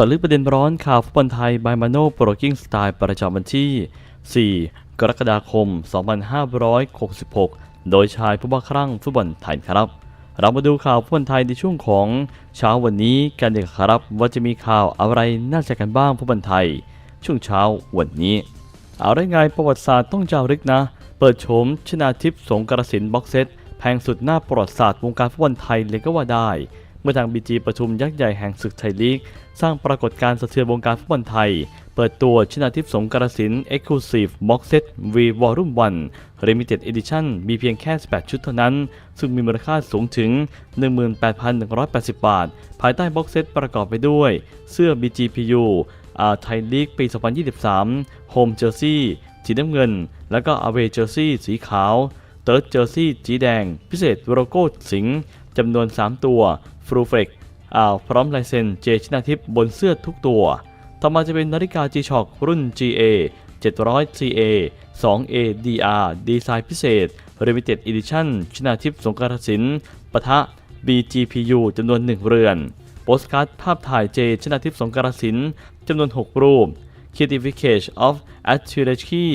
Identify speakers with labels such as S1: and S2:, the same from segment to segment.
S1: จาะลึกประเด็นร้อนข่าวฟุตบอลไทยบายมาโนโปรกิ้งสไตล์ประจำวันที่ 4 กรกฎาคม 2566 โดยชายผู้บ้าคลั่งฟุตบอลไทยครับ เรามาดูข่าวฟุตบอลไทยในช่วงของเช้าวันนี้กันดีกว่าครับว่าจะมีข่าวอะไรน่าจะกันบ้างฟุตบอลไทย ช่วงเช้าวันนี้ เอาได้ไงประวัติศาสตร์ต้องจารึกนะ เปิดโฉมชนาทิพย์สงกรสินบ็อกเซตแพงสุดหน้าประวัติศาสตร์วงการฟุตบอลไทยเลยก็ว่าได้ เมื่อทางบีจีประชุมยักษ์ใหญ่แห่งศึกไทยลีก สร้างปรากฏการณ์สะเทือนวงการฟุตบอลไทย เปิดตัวชนาทิพย์สงกรสิน Exclusive Box Set V Volume 1 Limited Edition มีเพียงแค่ 18 ชุดเท่านั้น ซึ่งมีมูลค่าสูงถึง 18,180 บาท ภายใต้บ็อกเซตประกอบไปด้วย เสื้อ BGPU อาไทยลีกปี 2023 Home Jersey สีน้ำเงิน แล้วก็ Away Jersey สีขาว Third Jersey สีแดง พิเศษโลโก้สิง จำนวน 3 ตัว f r u f l e x อ่าวพร้อมลายเซ็นเจชนาทิพย์บนเสื้อทุกตัว ต่อมาจะเป็นนาฬิกา G-Shock รุ่น GA 700 CA 2A DR ดีไซน์พิเศษ Limited Edition ชนาทิพย์สงกรานต์ศิลป์ปะทะ BGPU จำนวน 1 เรือน โปสการ์ดภาพถ่ายเจชนาทิพย์สงกรานต์ศิลป์จำนวน 6 รูป Certificate of a t t r a c h y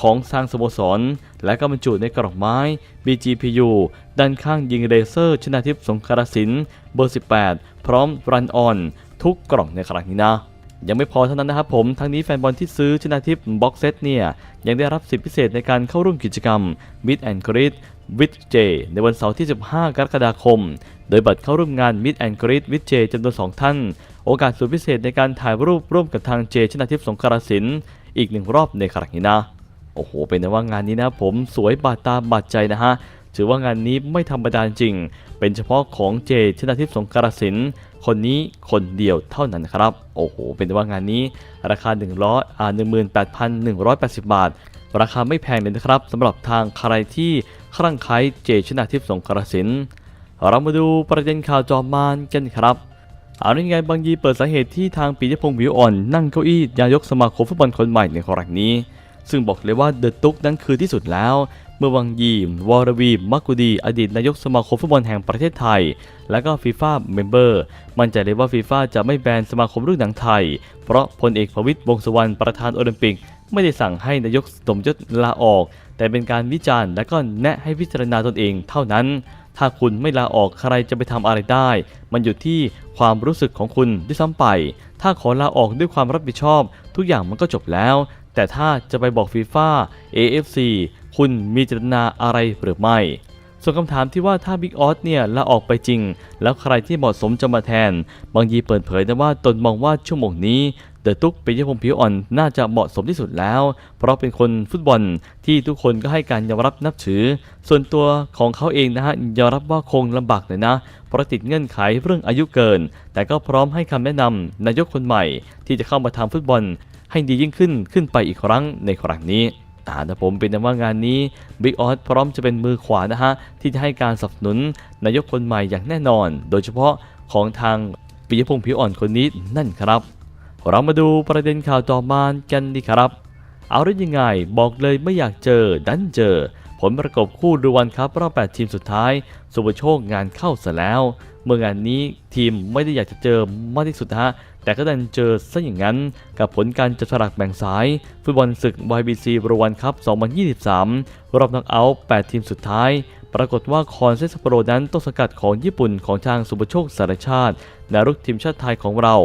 S1: ของทางสโมสร และก็บรรจุในกล่องไม้ BGPU ด้านข้างยิงเลเซอร์ชนาทิพย์สงครานต์ศิลป์เบอร์ 18 พร้อมรันออนทุกกล่องในครั้งนี้นะ ยังไม่พอเท่านั้นนะครับผมทั้งนี้แฟนบอลที่ซื้อชนาทิพย์บ็อกเซตเนี่ยยังได้รับสิทธิพิเศษในการเข้าร่วมกิจกรรม Meet and Greet with J ในวันเสาร์ที่ 15 กรกฎาคม โดยบัตรเข้าร่วมงาน Meet and Greet with J จำนวน 2 ท่าน โอกาสสุดพิเศษในการถ่ายรูปร่วมกับทางเจชนาทิพย์สงกรานต์ศิลป์อีกหนึ่งรอบในครั้งนี้นะ โอ้โห เป็นนะว่างานนี้นะผมสวยบาดตาบาดใจนะฮะ ถือว่างานนี้ไม่ธรรมดาจริง เป็นเฉพาะของเจชนาทิพย์สงกรานต์ศิลป์คนนี้คนเดียวเท่านั้นครับ โอ้โห เป็นว่างานนี้ ราคา1ร้ออ่า18,180 บาท ราคาไม่แพงเลยนะครับสำหรับทางใครที่คลั่งไคล้เจชนาทิพย์สงกรานต์ศิลป์เรามาดูประเด็นข่าวจอมมานกันครับเอาได้ไงบางยีเปิดสาเหตุที่ทางปียพงศ์วิวอ่อนนั่งเก้าอี้นายกสมาคมฟุตบอลคนใหม่ในครั้งนี้ ซึ่งบอกเลยว่าเดอะตุ๊กนั้นคือที่สุดแล้ว เมื่อวังยีม วรวีมักกุดี อดีตนายกสมาคมฟุตบอลแห่งประเทศไทย และก็ฟีฟ่าเมมเบอร์ มั่นใจเลยว่าฟีฟ่าจะไม่แบนสมาคมลูกหนังไทย เพราะพลเอกประวิตรวงษ์สุวรรณประธานโอลิมปิก ไม่ได้สั่งให้นายกสมยศลาออก แต่เป็นการวิจารณ์และก็แนะให้พิจารณาตนเองเท่านั้นถ้าคุณไม่ลาออกใครจะไปทำอะไรได้ มันอยู่ที่ความรู้สึกของคุณด้วยซ้ำไป ถ้าขอลาออกด้วยความรับผิดชอบ ทุกอย่างมันก็จบแล้ว แต่ถ้าจะไปบอกฟีฟ่า AFC คุณมีเจตนาอะไรหรือไม่ ส่วนคำถามที่ว่าถ้าบิ๊กออสเนี่ยลาออกไปจริง แล้วใครที่เหมาะสมจะมาแทน บางยีเปิดเผยนะว่าตนมองว่าชั่วโมงนี้เดอะตุ๊กปิยพงศ์ผิวอ่อนน่าจะเหมาะสมที่สุดแล้ว เพราะเป็นคนฟุตบอลที่ทุกคนก็ให้การยอมรับนับถือ ส่วนตัวของเขาเองนะฮะยอมรับว่าคงลำบากหน่อยนะ เพราะติดเงื่อนไขเรื่องอายุเกิน แต่ก็พร้อมให้คำแนะนำนายกคนใหม่ ที่จะเข้ามาทำฟุตบอล ให้ดียิ่งขึ้นขึ้นไปอีกครั้งในครั้งนี้ อ่านะผมเป็นนว่างานนี้บิ๊กออสพร้อมจะเป็นมือขวานะฮะ ที่จะให้การสนับสนุนนายกคนใหม่อย่างแน่นอน โดยเฉพาะของทางปิยพงศ์ผิวอ่อนคนนี้นั่นครับ เรามาดูประเด็นข่าวต่อมากันดีครับ เอาได้ยังไง บอกเลยไม่อยากเจอดันเจอ ผลประกบคู่ดูวันครับรอบ 8 ทีมสุดท้าย สุภโชคงานเข้าซะแล้ว เมื่องานนี้ทีมไม่ได้อยากจะเจอมากที่สุดฮะแต่ก็ดันเจอซะอย่างนั้น กับผลการจับสลักแบ่งสาย ฟุตบอลศึก YBC รวันครับ 2023 รอบนักเอาท์8ทีมสุดท้าย ปรากฏว่าคอนเซสโปโรนั้นต้นสกัดของญี่ปุ่นของทางสุภโชคสารชาตินารุกทีมชาติไทยของเรา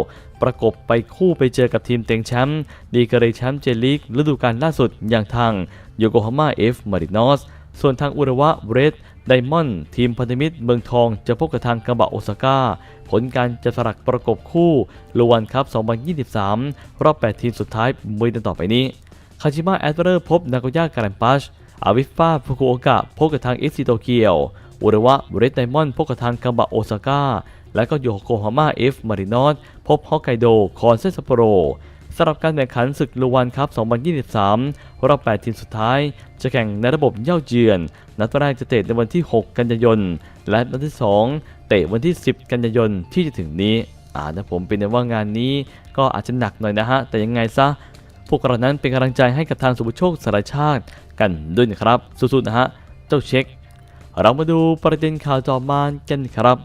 S1: ประกบไปคู่ไปเจอกับทีมเต็งแชมป์ดีกรีแชมป์เจลีกฤดูกาลล่าสุดอย่างทางโยโกฮาม่าเอฟมารินอสส่วนทางอุระวะเรดไดมอนด์ทีมพันธมิตรเมืองทองจะพบกับทางกาบะโอซาก้า ผลการจะสลักประกบคู่ลวันครับ 2023 รอบ 8 ทีมสุดท้ายมือดังต่อไปนี้ คาชิมะแอดเวอร์พบนาโกย่าการันปัช อาวิฟฟาฟุกุโอกะพบกับทางเอฟซีโตเกียวอุระวะเรดไดมอนด์พบกับทางกาบะโอซาก้า และก็โยโกฮาม่าเอฟมารินอสพบฮอกไกโด คอนเซซัปโปโรสำหรับการแข่งขันศึกลูวันครับ 2023 รอบ 8 ทีมสุดท้าย จะแข่งในระบบเย่าเยือน นัดแรกจะเตะในวันที่ 6 กันยายน และนัดที่ 2 เตะวันที่ 10 กันยายนที่จะถึงนี้อ่านะผมเป็นว่างานนี้ก็อาจจะหนักหน่อยนะฮะ แต่ยังไงซะ พวกเรานั้นเป็นกำลังใจให้กับทางสุภโชคสารชาติกันด้วยนะครับสู้ๆนะฮะเจ้าเช็ค เรามาดูประเด็นข่าวต่อมากันครับ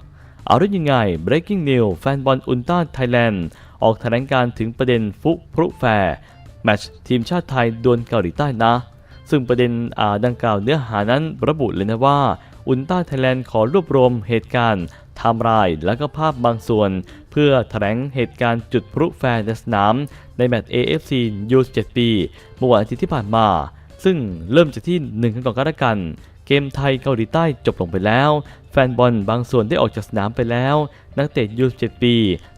S1: เอาได้ยังไง breaking news แฟนบอลอุลตร้าไทยแลนด์ออกแถลงการถึงประเด็นฟุพรุแฟร์แมตช์ทีมชาติไทยดวลเกาหลีใต้นะ ซึ่งประเด็นดังกล่าวเนื้อหานั้นระบุเลยนะว่าอุลตร้าไทยแลนด์ขอรวบรวมเหตุการณ์ไทม์ไลน์และก็ภาพบางส่วน เพื่อแถลงเหตุการณ์จุดพลุแฟร์ในสนามในแมตช์ AFC U17 ปีเมื่อวันอาทิตย์ที่ผ่านมา ซึ่งเริ่มจากที่1กันก่อนก็แล้วกัน เกมไทยเกาหลีใต้จบลงไปแล้ว แฟนบอลบางส่วนได้ออกจากสนามไปแล้ว นักเตะยู17 ปี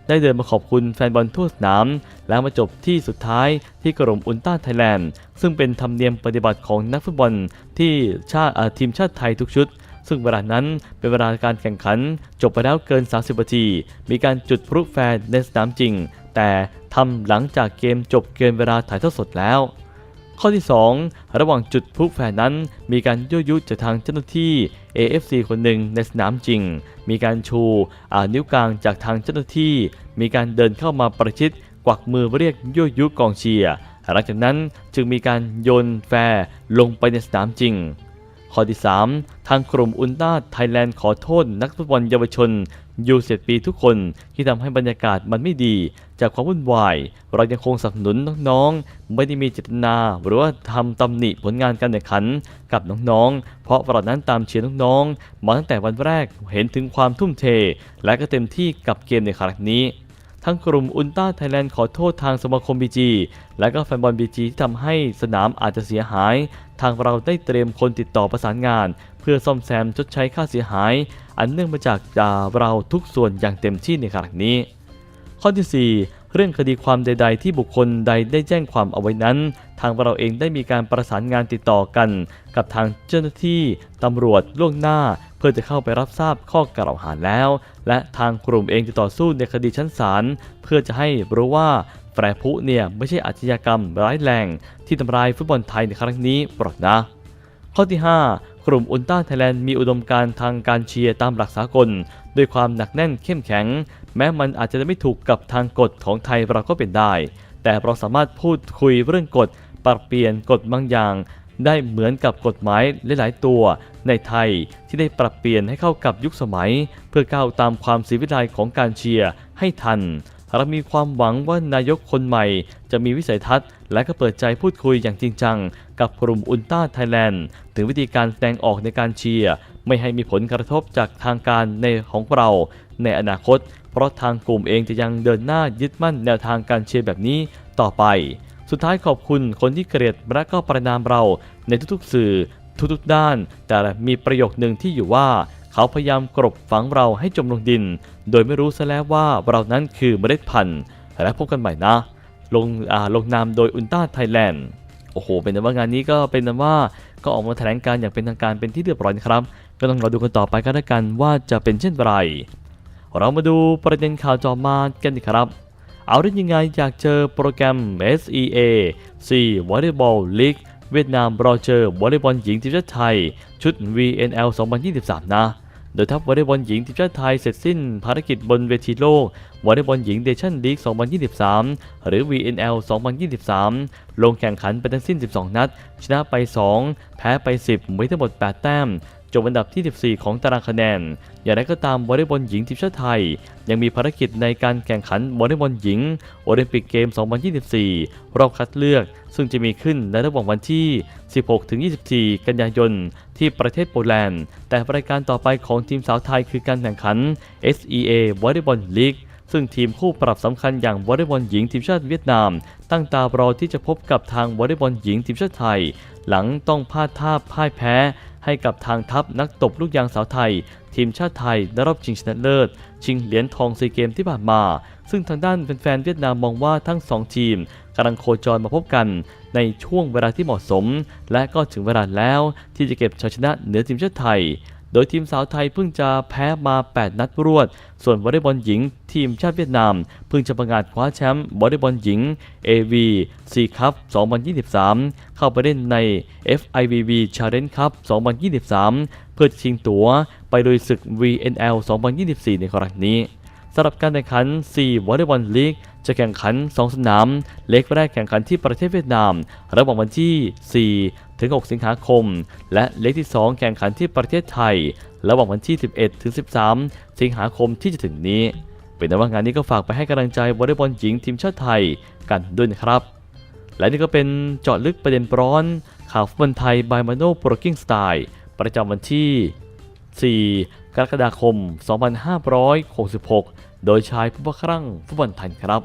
S1: ได้เดินมาขอบคุณแฟนบอลทั่วสนาม แล้วมาจบที่สุดท้ายที่กรมอุลตร้าไทยแลนด์ซึ่งเป็นธรรมเนียมปฏิบัติของนักฟุตบอลที่ชาติทีมชาติไทยทุกชุด ซึ่งเวลานั้นเป็นเวลาการแข่งขันจบไปแล้วเกิน 30นาที มีการจุดพลุแฟร์ในสนามจริง แต่ทำหลังจากเกมจบเกินเวลาถ่ายทอดสดแล้ว ข้อที่ 2 ระหว่างจุดพลุแฟร์นั้น มีการยั่วยุจากทางเจ้าหน้าที่ AFC คนหนึ่งในสนามจริง มีการชูอ่านิ้วกลางจากทางเจ้าหน้าที่ มีการเดินเข้ามาประชิดกวักมือเรียกยั่วยุกองเชียร์หลังจากนั้นจึงมีการโยนแฟร์ลงไปในสนามจริง ข้อที่ 3 ทางกลุ่มอุลตราไทยแลนด์ขอโทษนักฟุตบอลเยาวชนยูเซปีทุกคนที่ทำให้บรรยากาศมันไม่ดี จากความวุ่นวาย เรายังคงสนับสนุนน้องๆ ไม่ได้มีเจตนา หรือว่าทำตำหนิผลงานการแข่งขันกับน้องๆ เพราะเรานั้นตามเชียร์น้องๆมาตั้งแต่วันแรกเห็นถึงความทุ่มเท และก็เต็มที่กับเกมในครั้งนี้ ทั้งกลุ่มอุลตร้าไทยแลนด์ขอโทษทางสมาคมบีจีและก็แฟนบอลบีจีที่ทำให้สนามอาจจะเสียหาย ทางเราได้เตรียมคนติดต่อประสานงาน เพื่อซ่อมแซมชดใช้ค่าเสียหาย อันเนื่องมาจากอ่าเราทุกส่วนอย่างเต็มที่ในครั้งนี้ ข้อที่ 4 เรื่องคดีความใด ๆ ที่บุคคลใดได้แจ้งความเอาไว้นั้น ทางเราเองได้มีการประสานงานติดต่อกัน กับทางเจ้าหน้าที่ตำรวจล่วงหน้า เพื่อจะเข้าไปรับทราบข้อกล่าวหาแล้ว และทางกลุ่มเองจะต่อสู้ในคดีชั้นศาลเพื่อจะให้รู้ว่าแฟร์พุเนี่ยไม่ใช่อาชญากรรมร้ายแรงที่ทำลายฟุตบอลไทยในครั้งนี้ปลอดนะ ข้อที่ 5 กลุ่มอุลตร้าไทยแลนด์มีอุดมการทางการเชียร์ตามหลักสากลด้วยความหนักแน่นเข้มแข็ง แม้มันอาจจะไม่ถูกกับทางกฎของไทยเราก็เป็นได้ แต่เราสามารถพูดคุยเรื่องกฎปรับเปลี่ยนกฎบางอย่าง ได้เหมือนกับกฎหมายหลาย ๆ ตัวในไทยที่ได้ปรับเปลี่ยนให้เข้ากับยุคสมัย เพื่อก้าวตามความสีวิไลของการเชียร์ให้ทันเรามีความหวังว่านายกคนใหม่ จะมีวิสัยทัศน์ และก็เปิดใจพูดคุยอย่างจริงจัง กับกลุ่มอุลตร้าไทยแลนด์ ถึงวิธีการแสดงออกในการเชียร์ ไม่ให้มีผลกระทบจากทางการในของเรา ในอนาคต เพราะทางกลุ่มเองจะยังเดินหน้ายึดมั่นแนวทางการเชียร์แบบนี้ต่อไป สุดท้ายขอบคุณคนที่เกลียดและก็ประนามเราในทุกๆสื่อทุกๆด้าน แต่มีประโยคหนึ่งที่อยู่ว่า เขาพยายามกลบฝังเราให้จมลงดิน โดยไม่รู้ซะแล้วว่าเรานั้นคือเมล็ดพันธุ์ และพบกันใหม่นะ ลงอ่าลงนามโดยอุลตร้าไทยแลนด์โอ้โห เป็นว่างานนี้ก็เป็นว่าก็ออกมาแถลงการอย่างเป็นทางการเป็นที่เรียบร้อยครับ ก็ต้องรอดูกันต่อไปก็แล้วกันว่าจะเป็นเช่นไร เรามาดูประเด็นข่าวจอมากันดีครับ เอาได้ยังไงอยากเจอโปรแกรม SEA 4 Volleyball League เวียดนามรอเจอวอลเลย์บอลหญิงทีมชาติไทย ชุด VNL 2023 นะ โดยทัพวอลเลย์บอลหญิงทีมชาติไทยเสร็จสิ้นภารกิจบนเวทีโลกวอลเลย์บอลหญิงเดชั่นลีก 2023 หรือ VNL 2023 ลงแข่งขันไปทั้งสิ้น 12 นัด ชนะไป 2 แพ้ไป 10มีทั้งหมด 8 แต้ม จบอันดับที่ 14 ของตารางคะแนน อย่างไรก็ตามวอลเลย์บอลหญิงทีมชาติไทย ยังมีภารกิจในการแข่งขันวอลเลย์บอลหญิงโอลิมปิกเกม 2024 รอบคัดเลือก ซึ่งจะมีขึ้นในระหว่างวันที่ 16-24 กันยายน ที่ประเทศโปแลนด์ แต่รายการต่อไปของทีมสาวไทยคือการแข่งขัน SEA Volleyball League ซึ่งทีมคู่ปรับสำคัญอย่างวอลเลย์บอลหญิงทีมชาติเวียดนาม ตั้งตารอที่จะพบกับทางวอลเลย์บอลหญิงทีมชาติไทย หลังต้องพลาดท่าพ่ายแพ้ ให้กับทางทัพนักตบลูกยางสาวไทย ทีมชาติไทยในรอบชิงชนะเลิศ ชิงเหรียญทองซีเกมที่ผ่านมา ซึ่งทางด้านแฟนๆเวียดนามมองว่าทั้งสองทีมกำลังโคจรมาพบกันในช่วงเวลาที่เหมาะสม และก็ถึงเวลาแล้วที่จะเก็บชัยชนะเหนือทีมชาติไทย โดยทีมสาวไทยเพิ่งจะแพ้มา 8 นัดรวด ส่วนวอลเลย์บอลหญิง ทีมชาติเวียดนาม เพิ่งจะประกาศคว้าแชมป์วอลเลย์บอลหญิง AV C Cup 2023 เข้าไปเล่นใน FIVB Challenge Cup 2023 เพื่อชิงตั๋วไปลุยศึก VNL 2024 ในครั้งนี้สำหรับการแข่งขัน 4 วอลเลย์บอลลีก จะแข่งขัน 2 สนาม เล็กแรกแข่งขันที่ประเทศเวียดนาม ระหว่างวันที่ 4 ถึง 6 สิงหาคม และเล็กที่ 2 แข่งขันที่ประเทศไทย ระหว่างวันที่ 11 ถึง 13 สิงหาคมที่จะถึงนี้ เป็นแต่ว่างานนี้ก็ฝากไปให้กำลังใจวอลเลย์บอลหญิงทีมชาติไทยกันด้วยนะครับ และนี่ก็เป็นเจาะลึกประเด็นร้อน ข่าวฟุตบอลไทยบายมาโนโปรกิ้งสไตล์ประจำวันที่ 4 กรกฎาคม 2566 โดยชายผู้ว่าครั่งฟุตบอลไทยครับ